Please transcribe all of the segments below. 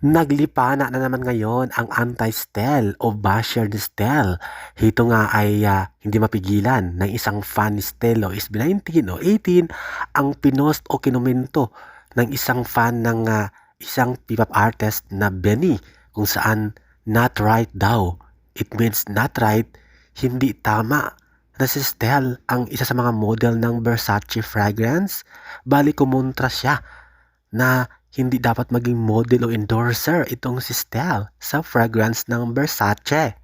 Naglipana na naman ngayon ang anti-Stel o basher ni Stel. Ito nga ay ah, hindi mapigilan ng isang fan ni Stel o SB19 o 18 ang pinost o kinumento ng isang fan ng ah, isang P-pop artist na Benny kung saan not right daw. It means not right, hindi tama na si Stel ang isa sa mga model ng Versace fragrance. Bali kumontra siya na hindi dapat maging model o endorser itong si Stel sa fragrance ng Versace.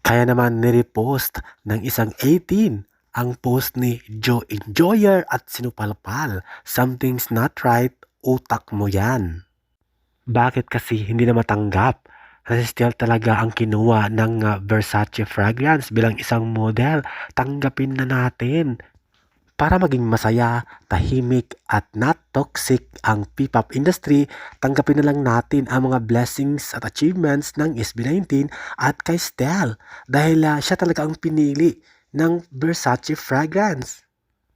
Kaya naman nirepost ng isang 18 ang post ni Joe Enjoyer at sinupalpal. Something's not right, utak mo yan. Bakit kasi hindi na matanggap na si Stel talaga ang kinuha ng uh, Versace fragrance bilang isang model? Tanggapin na natin para maging masaya, tahimik at not toxic ang P-pop industry, tanggapin na lang natin ang mga blessings at achievements ng SB19 at kay Stel dahil ah, siya talaga ang pinili ng Versace fragrance.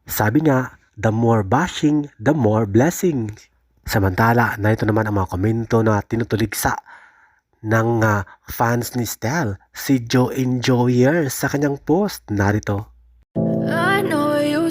Sabi nga, the more bashing, the more blessing. Samantala, narito naman ang mga komento na tinutuligsa ng ah, fans ni Stel, si Joe Enjoyer sa kanyang post. Narito.